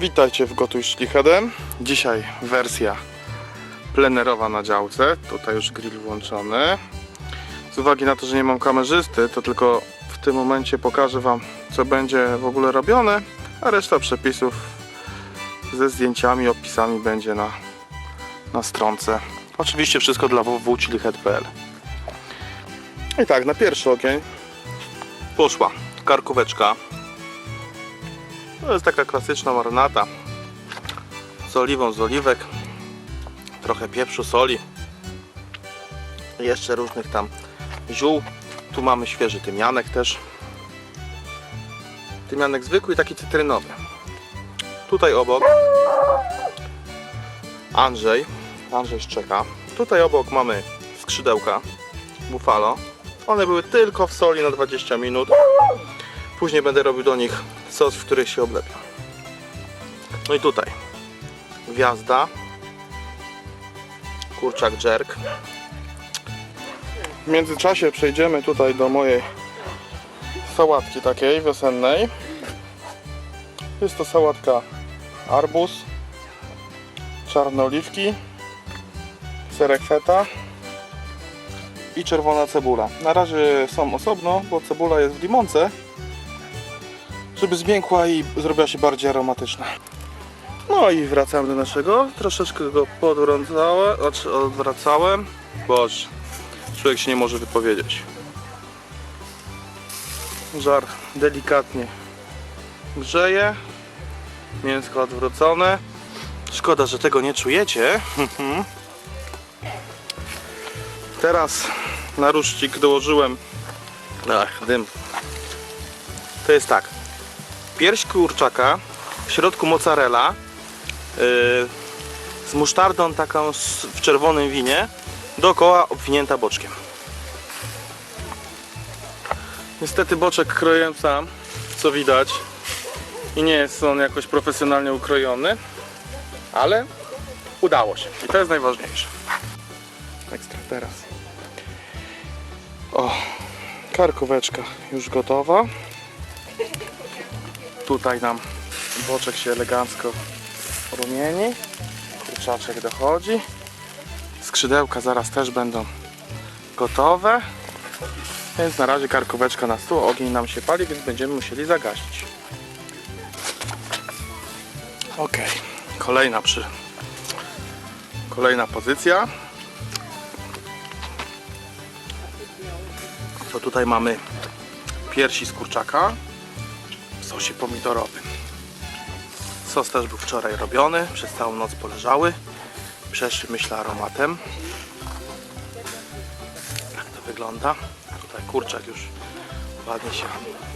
Witajcie w Gotuj Szlichedem. Dzisiaj wersja plenerowa na działce. Tutaj już grill włączony. Z uwagi na to, że nie mam kamerzysty, to tylko w tym momencie pokażę Wam, co będzie w ogóle robione, a reszta przepisów ze zdjęciami, opisami będzie na, na stronce. Oczywiście wszystko dla www.chilihead.pl I tak, na pierwszy ogień poszła karkóweczka. To jest taka klasyczna marynata z oliwą z oliwek, trochę pieprzu, soli, jeszcze różnych tam ziół. Tu mamy świeży tymianek też. Tymianek zwykły i taki cytrynowy. Tutaj obok Andrzej, Andrzej szczeka. Tutaj obok mamy skrzydełka buffalo. One były tylko w soli na 20 minut. Później będę robił do nich sos, w który się oblepia. No i tutaj gwiazda, kurczak jerk. W międzyczasie przejdziemy tutaj do mojej sałatki takiej wiosennej. Jest to sałatka arbuz, czarne oliwki, serek feta i czerwona cebula. Na razie są osobno, bo cebula jest w limonce, żeby zmiękła i zrobiła się bardziej aromatyczna. No i wracamy do naszego. Troszeczkę go podwracałem, znaczy odwracałem. Boż, człowiek się nie może wypowiedzieć. Żar delikatnie grzeje. Mięsko odwrócone. Szkoda, że tego nie czujecie. Teraz na ruszcik dołożyłem. Ach, dym. To jest tak. Pierś kurczaka, w środku mozzarella, yy, z musztardą taką w czerwonym winie, dookoła obwinięta boczkiem. Niestety boczek kroję sam, co widać. I nie jest on jakoś profesjonalnie ukrojony, ale udało się. I to jest najważniejsze. Ekstra teraz. O, karkóweczka już gotowa. Tutaj nam boczek się elegancko rumieni. Kurczaczek dochodzi. Skrzydełka zaraz też będą gotowe. Więc na razie karkóweczka na stół. Ogień nam się pali, więc będziemy musieli zagasić. Ok, kolejna przy. Kolejna pozycja. To tutaj mamy piersi z kurczaka sosie pomidorowym. Sos też był wczoraj robiony, przez całą noc poleżały. Przeszły myślę aromatem. Tak to wygląda. Tutaj kurczak już ładnie się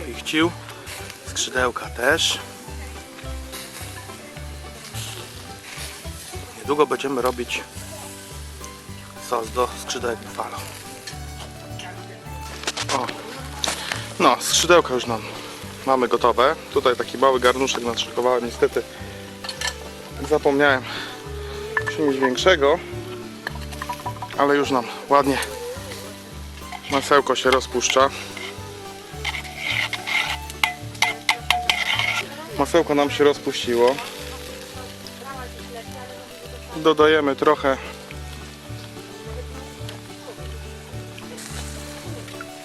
pichcił. Skrzydełka też. Niedługo będziemy robić sos do skrzydełek buffalo. O. No, skrzydełka już nam mamy gotowe. Tutaj taki mały garnuszek nadszykowałem. Niestety zapomniałem przynieść większego. Ale już nam ładnie masełko się rozpuszcza. Masełko nam się rozpuściło. Dodajemy trochę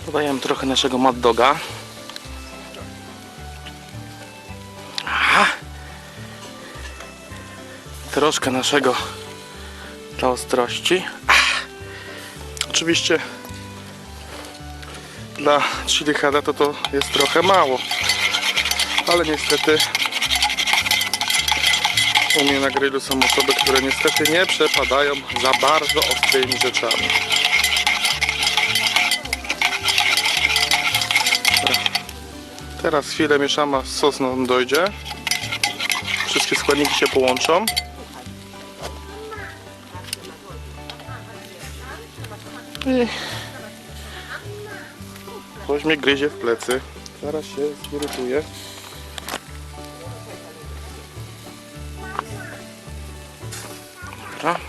Dodajemy trochę naszego mad doga. Troszkę naszego dla ostrości. Ach. Oczywiście dla chili heada to to jest trochę mało. Ale niestety u mnie na grillu są osoby, które niestety nie przepadają za bardzo ostrymi rzeczami. Teraz chwilę mieszamy, sos nam dojdzie. Wszystkie składniki się połączą. I coś mnie gryzie w plecy. Zaraz się zirytuje. Dobra.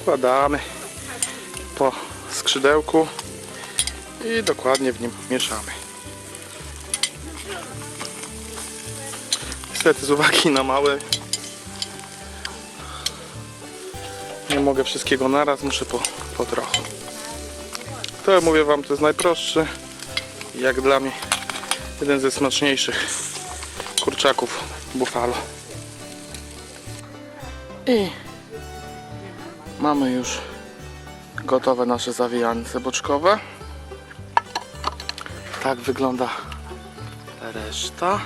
Wkładamy po skrzydełku i dokładnie w nim mieszamy. niestety z uwagi na małe nie mogę wszystkiego naraz, muszę po, po trochu. To mówię wam, to jest najprostszy jak dla mnie jeden ze smaczniejszych kurczaków buffalo. I mamy już gotowe nasze zawijance boczkowe. Tak wygląda reszta.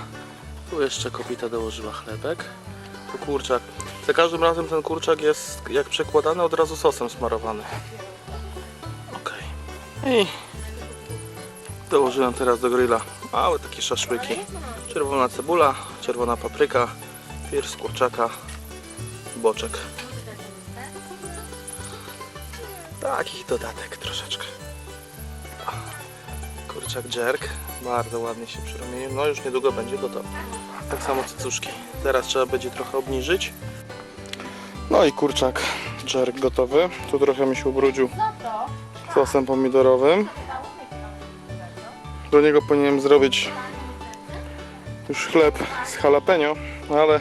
Tu jeszcze kobieta dołożyła chlebek. Tu kurczak. Za każdym razem ten kurczak jest jak przekładany od razu sosem smarowany. Ok. I dołożyłem teraz do grilla małe takie szaszłyki. Czerwona cebula, czerwona papryka, pierś kurczaka, boczek. Taki dodatek troszeczkę. Kurczak jerk. Bardzo ładnie się przeromienił. No już niedługo będzie gotowy. Tak samo cycuszki. Teraz trzeba będzie trochę obniżyć. No i kurczak jerk gotowy. Tu trochę mi się ubrudził sosem pomidorowym. Do niego powinienem zrobić już chleb z jalapeno, ale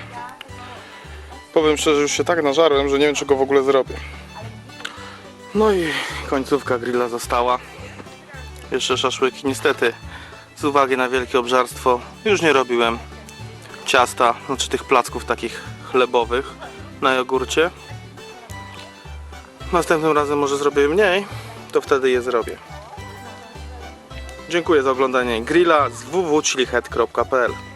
powiem szczerze, już się tak nażarłem, że nie wiem czy go w ogóle zrobię. No i końcówka grilla została. Jeszcze szaszłyki. Niestety, z uwagi na wielkie obżarstwo, już nie robiłem ciasta, znaczy tych placków takich chlebowych na jogurcie. Następnym razem może zrobię mniej, to wtedy je zrobię. Dziękuję za oglądanie grilla z www.chilihead.pl